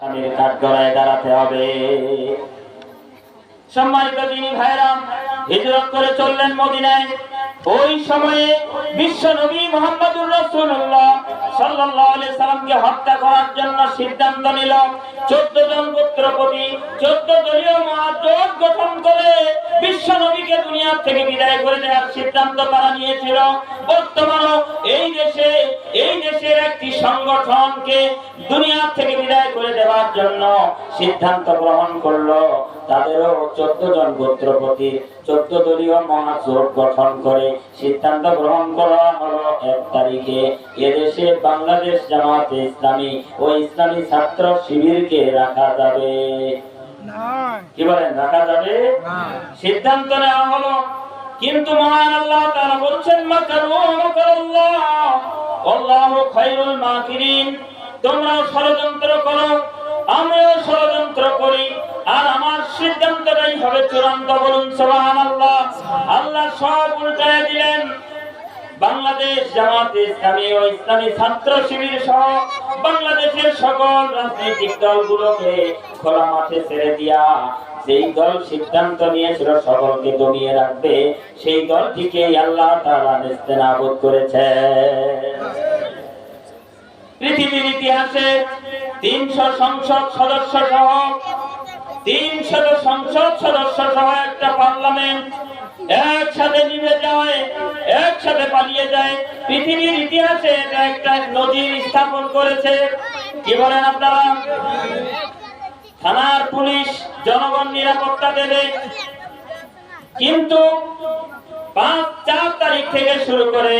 স্বামীর কাঠগড়ায় দাঁড়াতে হবে। সম্মানিত তিনি ভাইরা, হিজরত করে চললেন মদিনায়। ওই সময়ে বিশ্ব নবী মোহাম্মদুর রসুল্লাহ সাল্লাহ সাল্লামকে হত্যা করার জন্য সিদ্ধান্ত নিল। 14 জন পুত্রপতি 14 দলীয় মহাজোট গঠন করে বিশ্ব নবীকে দুনিয়া থেকে বিদায় করে দেওয়ার সিদ্ধান্ত তারা নিয়েছিল। এই দেশে, এই দেশের একটি সংগঠনকে দুনিয়া থেকে বিদায় করে দেওয়ার জন্য সিদ্ধান্ত গ্রহণ করল। তাদেরও চোদ্দ জন গোত্রপতি, চোদ্দ দলীয় মহাজোট গঠন করে সিদ্ধান্ত গ্রহণ করা হলো এক তারিখে। এদেশে বাংলাদেশ জামাতে ইসলামী ও ইসলামী ছাত্র শিবিরকে রাখা যাবে। কি বলেন রাখা যাবে? সিদ্ধান্ত নেওয়া হলো। কিন্তু মহান আল্লাহ তাআলা বলছেন মাকারু মাকারুল্লাহ আল্লাহু খায়রুল মাকিরিন। তোমরা ষড়যন্ত্র করো আমরাও ষড়যন্ত্র করি। আর আমার সিদ্ধান্তটাই হবে চূড়ান্ত বলুন সুবহানাল্লাহ। আল্লাহ সব উল্টায় দিলেন। বাংলাদেশ জামাতে ইসলামী ও ইসলামী ছাত্র শিবির সহ বাংলাদেশের সকল রাজনৈতিক দলগুলোকে খোলা মাঠে ছেড়ে দিয়া যেই দল সিদ্ধান্ত নিয়েছিল সকলকে দমিয়ে রাখবে, সেই দলটিকে আল্লাহ তাআলা নেস্তেনাবুদ করেছে। পৃথিবীর ইতিহাসে তিনশো সংসদ সদস্য সহ, তিনশত সংসদ সদস্য সহ একটা পার্লামেন্ট একসাথে নিভে যায়, একসাথে পালিয়ে যায়। পৃথিবীর ইতিহাসে একটা নজির স্থাপন করেছে। কি বলেন আপনারা? থানার পুলিশ জনগণ নিরাপত্তা দেবে। কিন্তু পাঁচ চার তারিখ থেকে শুরু করে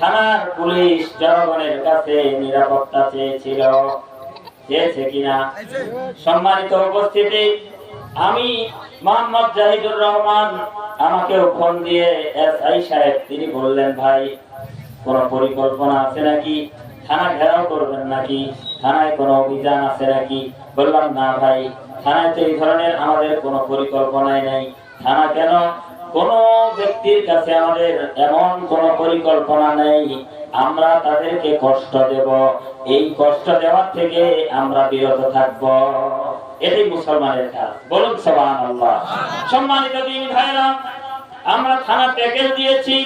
থানার পুলিশ জনগণের কাছে নিরাপত্তা চেয়েছিল। চেয়েছে কিনা? সম্মানিত উপস্থিতি আমি মোহাম্মদ জাহিদুর রহমান, আমাকেও ফোন দিয়ে এস আই সাহেব, তিনি বললেন, ভাই, কোন পরিকল্পনা আছে নাকি? থানা ঘেরাও করবেন নাকি? থানায় কোনো অভিযান আছে নাকি? বললাম, না ভাই, থানায় তো এই ধরনের আমাদের কোনো পরিকল্পনাই নাই। থানা কেন? কোন ব্যক্তির কাছে আমাদের এমন কোন পরিকল্পনা নেই। আমরা তাদেরকে কষ্ট দেব। এই কষ্ট দেওয়ার থেকে আমরা বিরত থাকব। এটাই মুসলমানের কাজ বলুন সবান আল্লাহ সম্মানিত দিন ভাইরা, আমরা থানা প্যাকেজ দিয়েছি,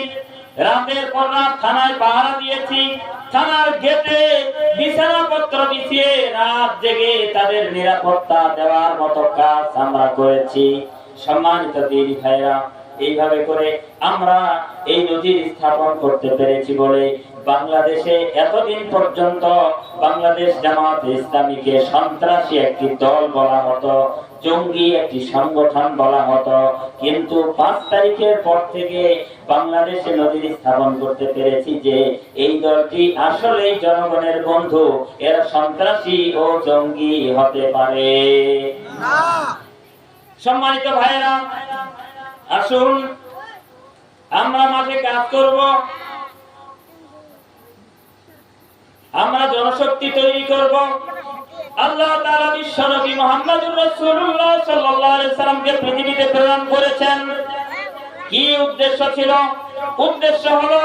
রাতের পর রাত থানায় পাহারা দিয়েছি, থানার গেটে বিছানাপত্র বিছিয়ে রাত জেগে তাদের নিরাপত্তা দেওয়ার মতো কাজ আমরা করেছি। সম্মানিত দিন ভাইরা এইভাবে করে আমরা এই নজির স্থাপন করতে পেরেছি বলে বাংলাদেশে এতদিন পর্যন্ত বাংলাদেশ জামাত ইসলামীকে সন্ত্রাসী একটি দল বলা হতো জঙ্গি একটি সংগঠন বলা হতো। কিন্তু পাঁচ তারিখের পর থেকে বাংলাদেশে নজির স্থাপন করতে পেরেছি যে এই দলটি আসলে জনগণের বন্ধু এরা সন্ত্রাসী ও জঙ্গি হতে পারে। সম্মানিত ভাইয়েরা আসুন, আমরা মাঠে কাজ করব। আমরা জনশক্তি তৈরি করব। আল্লাহ তাআলা বিশ্ব নবী রাসূলুল্লাহ সাল্লাল্লাহু আলাইহি সাল্লামকে পৃথিবীতে প্রেরণ করেছেন। কি উদ্দেশ্য ছিল? উদ্দেশ্য হলো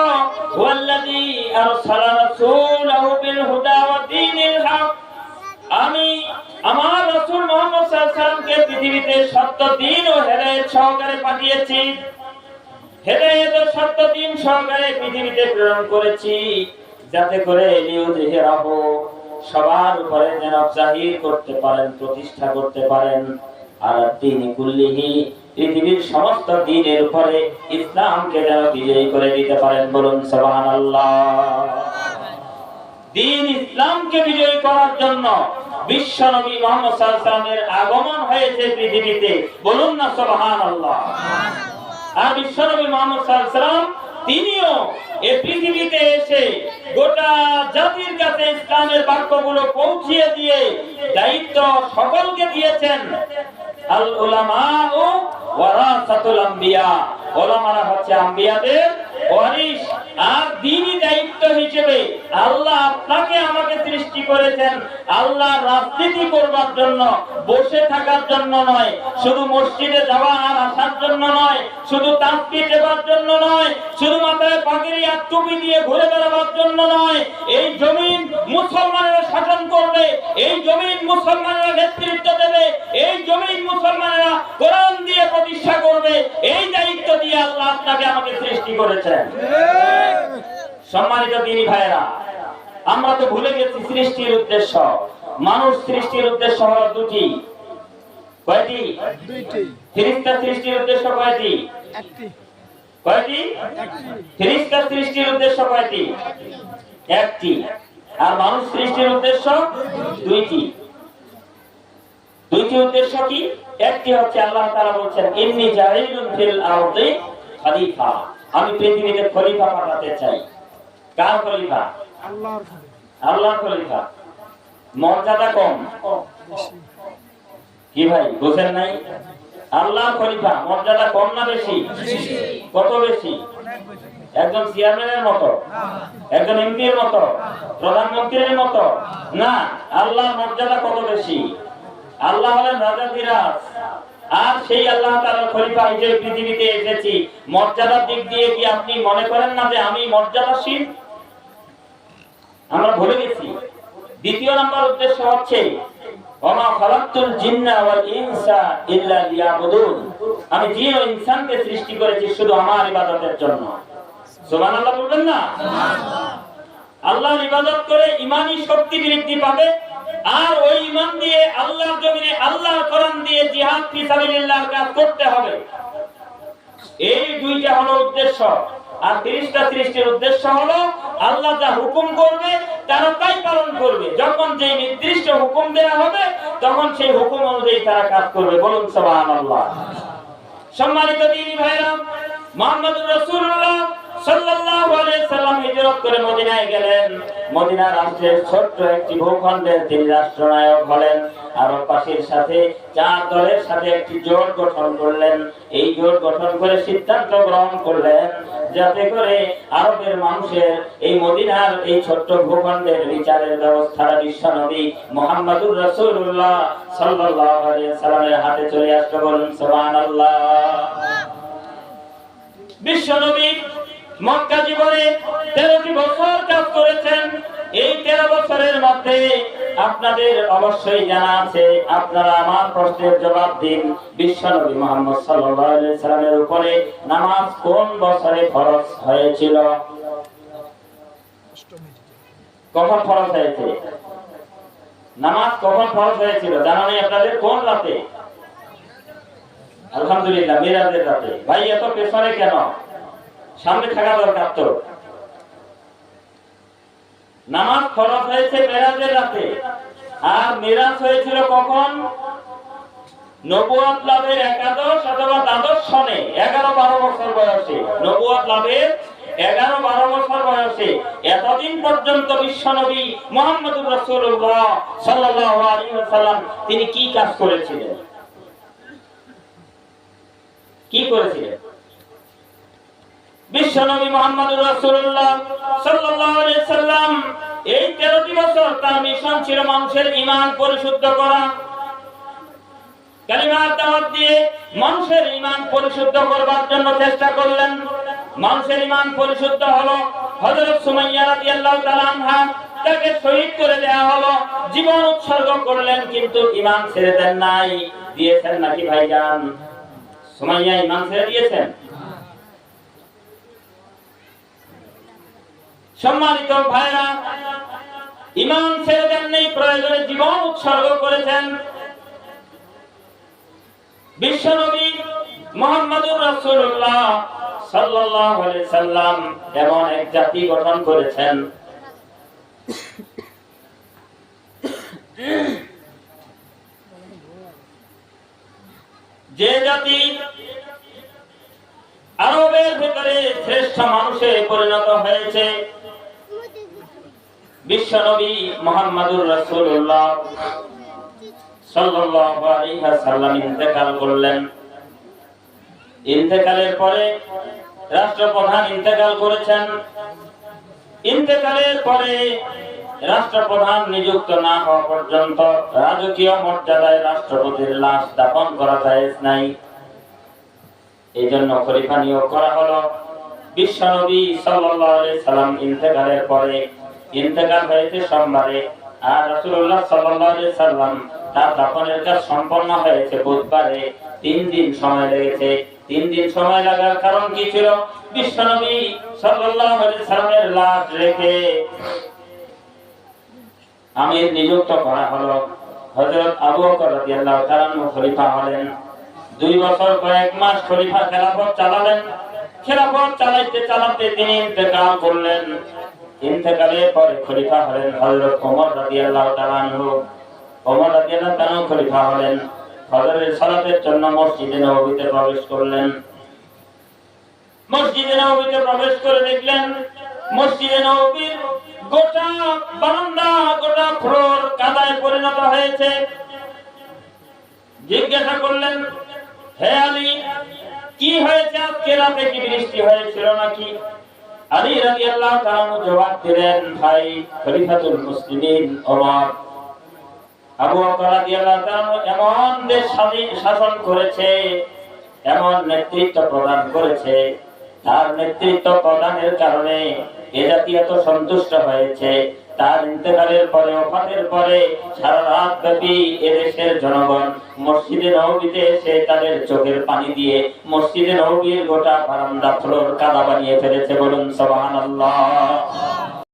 ওয়াল্লাযী আরসালা রাসূলাহু বিল হুদা ওয়া দীনিল হক। আমি আমার রাসূল মুহাম্মদ সাল্লামকে পৃথিবীতে সত্য দিন ও হেদায়েত সহকারে পাঠিয়েছি। হেদায়েত ও সত্য দিন সহকারে পৃথিবীতে প্রেরণ করেছি। যাতে করে লিউযহিরাহু সবার উপরে যেন জাহির করতে পারেন, প্রতিষ্ঠা করতে পারেন। আর তিনি কুল্লিহি, পৃথিবীর সমস্ত দিনের উপরে ইসলামকে যেন বিজয়ী করে দিতে পারেন বলুন, সুবহানাল্লাহ। দিন ইসলামকে বিজয়ী করার জন্য বিশ্ব নবী মোহাম্মদ সাল্লাল্লাহু আগমন হয়েছে পৃথিবীতে। বলুন না সুবহানাল্লাহ। আর বিশ্ব নবী মোহাম্মদ তিনিও এই পৃথিবীতে এসে গোটা জাতির কাছে ইসলামের বাক্যগুলো পৌঁছিয়ে দিয়ে দায়িত্ব সকলকে দিয়েছেন। আল ওয়ারাসাতুল আম্বিয়া। ওলামারা হচ্ছে আম্বিয়াদের ওয়ারিস আর দিনই দায়িত্ব হিসেবে আল্লাহ আপনাকে আমাকে সৃষ্টি করেছেন। আল্লাহ রাজনীতি করবার জন্য বসে থাকার জন্য নয় শুধু মসজিদে যাওয়া আর আসার জন্য নয় শুধু তাসবি দেবার জন্য নয় শুধু মাথায় পাগড়ি আর টুপি দিয়ে ঘুরে বেড়াবার জন্য নয় এই জমিন মুসলমানেরা শাসন করবে এই জমিন মুসলমানেরা নেতৃত্ব দেবে এই জমিন মুসলমানেরা কোরআন দিয়ে প্রতিষ্ঠা করবে এই দায়িত্ব দিয়ে আল্লাহ আপনাকে আমাকে সৃষ্টি করেছেন। সম্মানিত দিনী ভাইয়েরা আমরা তো ভুলে গেছি সৃষ্টির উদ্দেশ্য। মানুষ সৃষ্টির উদ্দেশ্য হলো দুটি। কয়টি? ফিরিস্তা সৃষ্টির উদ্দেশ্য কয়টি? কয়টি? ফিরিস্তা সৃষ্টির উদ্দেশ্য কয়টি? একটি। আর মানুষ সৃষ্টির উদ্দেশ্য? দুইটি। দুইটি উদ্দেশ্য কি? একটি হচ্ছে আল্লাহ তাআলা বলছেন ইন্নী জাইলুন ফিল আরদি খলিফা। আমি পৃথিবীতে খলিফা পাঠাতে চাই। কার খলিফা? আল্লাহর আল্লাহ খলিফা মর্যাদা কম। কি ভাই, বুঝেন নাই? আল্লাহ খলিফা মর্যাদা কম না বেশি? কত বেশি? একজন চেয়ারম্যানের মতো? একজন এমপির মতো? প্রধানমন্ত্রীর মতো? না, আল্লাহর মর্যাদা কত বেশি? আল্লাহ হলেন রাজা ধীরাজ। আর সেই আল্লাহ তাআলার খলিফা হিসেবে পৃথিবীতে এসেছি। মর্যাদার দিক দিয়ে কি আপনি মনে করেন না যে আমি মর্যাদাশীল? আমরা ভুলে গেছি দ্বিতীয় নম্বর উদ্দেশ্য হচ্ছে পাবে, আর ওই ইমান দিয়ে আল্লাহর জমিনে আল্লাহর কোরআন দিয়ে জিহাদ করতে হবে। এই দুইটা হলো উদ্দেশ্য। আর তিরিশটা সৃষ্টির উদ্দেশ্য হলো আল্লাহ যা হুকুম করবে, তারা তাই পালন করবে। যখন যে নির্দিষ্ট হুকুম দেওয়া হবে, তখন সেই হুকুম অনুযায়ী তারা কাজ করবে। বলুন, সুবহানাল্লাহ। সম্মানিত দিনী ভাইরা মোহাম্মদ রাসূলুল্লাহ সিদ্ধান্ত গ্রহণ করলেন যাতে করে আরবের মানুষের এই মদিনার এই ছোট্ট ভূখণ্ডের বিচারের ব্যবস্থাটা বিশ্বনবী মোহাম্মদুর রাসূলুল্লাহ সাল্লাল্লাহু সাল্লামের হাতে চলে আসতে বলুন, সুবহানাল্লাহ। বিশ্বনবী মক্কা জীবনে তেরোটি বছর কাজ করেছেন। এই তেরো বছরের মধ্যে আপনাদের অবশ্যই জানা আছে, আপনারা আমার প্রশ্নের জবাব দিন। বিশ্বনবী মোহাম্মদ সাল্লামের উপরে নামাজ কোন বছরে ফরজ হয়েছিল? কখন ফরজ হয়েছে? নামাজ কখন ফরজ হয়েছিল? জানা নেই আপনাদের কোন রাতে? আলহামদুলিল্লাহ, মিরাজের রাতে। ভাই, এত পেছনে কেন? সামনে থাকা দরকার তো। নামাজ ফরজ হয়েছে মেরাজের রাতে। আর মিরাজ হয়েছিল কখন? নবুয়াত লাভের একাদশ অথবা দ্বাদশ সনে, এগারো বারো বছর বয়সে। নবুয়াত লাভের এগারো বারো বছর বয়সে। এতদিন পর্যন্ত বিশ্বনবী মোহাম্মদুর রসুল্লাহ সাল্লাম তিনি কি কাজ করেছিলেন? কি করেছিলেন? বিশ্বনবী মোহাম্মদুর রাসূলুল্লাহ সাল্লাল্লাহু আলাইহি সাল্লাম, এই 13টি বছর তার মিশন ছিল মানুষের ঈমান পরিশুদ্ধ করা। দাওয়াত দিয়ে মানুষের ঈমান পরিশুদ্ধ করবার জন্য চেষ্টা করলেন। মানুষের ঈমান পরিশুদ্ধ হলো হযরত সুমাইয়া রাদিয়াল্লাহু তাআলা আনহা, তাকে শহীদ করে দেয়া হলো। জীবন উৎসর্গ করলেন কিন্তু ঈমান ছেড়ে দেন নাই, দিয়েছেন নাকি ভাইজান? সুমাইয়া ঈমান ছেড়ে দিয়েছেন? সম্মানিত ভাইরা ইমান ছেড়ে দেননি প্রয়োজনে জীবন উৎসর্গ করেছেন। বিশ্বনবী মোহাম্মদুর রাসূলুল্লাহ সাল্লাল্লাহু আলাইহি সাল্লাম এমন এক জাতি গঠন করেছেন। যে জাতি আরবের ভিতরে শ্রেষ্ঠ মানুষে পরিণত হয়েছে বিশ্বনবী মোহাম্মদুর রাসূলুল্লাহ সাল্লাল্লাহু আলাইহি সাল্লাম ইন্তেকাল করলেন। ইন্তেকালের পরে রাষ্ট্রপ্রধান ইন্তেকাল করেছেন। ইন্তেকালের পরে রাষ্ট্রপ্রধান নিযুক্ত না হওয়া পর্যন্ত রাজকীয় মর্যাদায় রাষ্ট্রপতির লাশ দাপন করা জায়েজ নাই। এই জন্য খলিফা নিয়োগ করা হলো। বিশ্বনবী সাল্লাল্লাহু আলাইহি সাল্লাম ইন্তেকালের পরে ইন্তেকাল হয়েছে সোমবারে। আর রাসূলুল্লাহ সাল্লাল্লাহু আলাইহি সাল্লাম তার দাফনের কাজ সম্পন্ন হয়েছে বুধবারে। তিন দিন সময় লেগেছে। তিন দিন সময় লাগার কারণ কি ছিল? বিশ্বনবী সাল্লামের লাশ রেখে নিযুক্ত করা হলো। হযরত আবু রাদিয়াল্লাহু খলিফা হলেন। দুই বছর কয়েক মাস খলিফা খেলাফত চালালেন। খেলাফত চালাইতে চালাতে তিনি ইন্তেকাল করলেন। ইন্তেকালের পরে খলিফা হলেন হযরত ওমর রাদিয়াল্লাহু তাআলা আনহু। ওমর রাদিয়াল্লাহু তাআলা খলিফা হলেন। ফজরের সালাতের জন্য মসজিদে নববীতে প্রবেশ করলেন। মসজিদে নববীতে প্রবেশ করে দেখলেন, মসজিদে নববীর গোটা বারান্দা, গোটা ফ্লোর কাদায় পরিণত হয়েছে। জিজ্ঞাসা করলেন, হে আলী, কি হয়েছে? আজকে রাতে কি বৃষ্টি হয়েছিল নাকি? আলী রাদিয়াল্লাহু তাআলা জবাব দিলেন, ভাই, খলিফাতুল মুসলিমিন ওমর। আবু বকর রাদিয়াল্লাহু তাআলা এমন দেশ স্বাধীন, শাসন করেছে, এমন নেতৃত্ব প্রদান করেছে। তার নেতৃত্ব প্রদানের কারণে এ জাতি এত সন্তুষ্ট হয়েছে। তার ইন্তেকালের পরে, ওফাতের পরে সারা রাত ব্যাপী এদেশের জনগণ মসজিদে নবীতে এসে তাদের চোখের পানি দিয়ে মসজিদে নবীর গোটা বারান্দা ফ্লোর কাদা বানিয়ে ফেলেছে বলুন, সুবহানাল্লাহ।